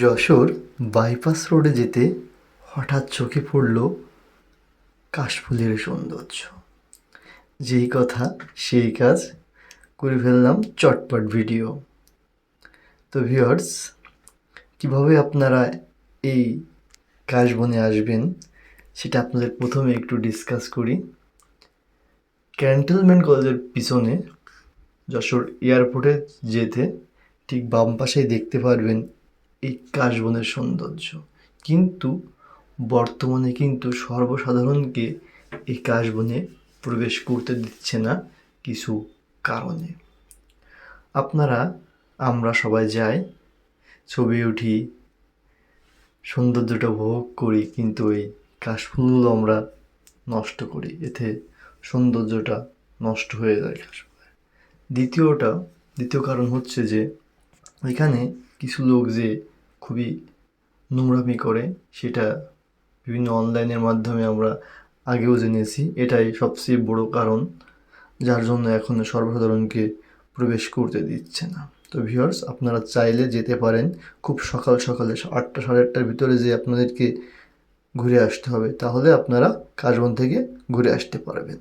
Jessore bypass রোডে যেতে হঠাৎ চোখে পড়ল কাশফুলের সৌন্দর্য। যেই কথা, সেই কাজ করে ফেললাম চটপট ভিডিও। তো ভিউয়ার্স কীভাবে আপনারা এই কাশবনে আসবেন, সেটা আপনাদের প্রথমে একটু ডিসকাস করি। ক্যান্টনমেন্ট কলেজের পিছনে যশোর এয়ারপোর্টে যেতে ঠিক বাম পাশেই দেখতে পারবেন এই কাশবনের সৌন্দর্য। কিন্তু বর্তমানে কিন্তু সর্বসাধারণকে এই কাশবনে প্রবেশ করতে দিচ্ছে না কিছু কারণে। আপনারা, আমরা সবাই যাই, ছবি উঠি, সৌন্দর্যটা উপভোগ করি, কিন্তু এই কাশফুলগুলো আমরা নষ্ট করি। এতে সৌন্দর্যটা নষ্ট হয়ে যায় কাশফুলের। দ্বিতীয়টা, দ্বিতীয় কারণ হচ্ছে যে, এখানে কিছু লোক যে খুবই নোংরামি করে, সেটা বিভিন্ন অনলাইনের মাধ্যমে আমরা আগেও জেনেছি। এটাই সবচেয়ে বড় কারণ, যার জন্য এখন সর্বসাধারণকে প্রবেশ করতে দিচ্ছে না। তো ভিউয়ার্স, আপনারা চাইলে যেতে পারেন। খুব সকাল সকালে আটটা, সাড়ে আটটার ভিতরে যে আপনাদেরকে ঘুরে আসতে হবে। তাহলে আপনারা কাশবন থেকে ঘুরে আসতে পারবেন।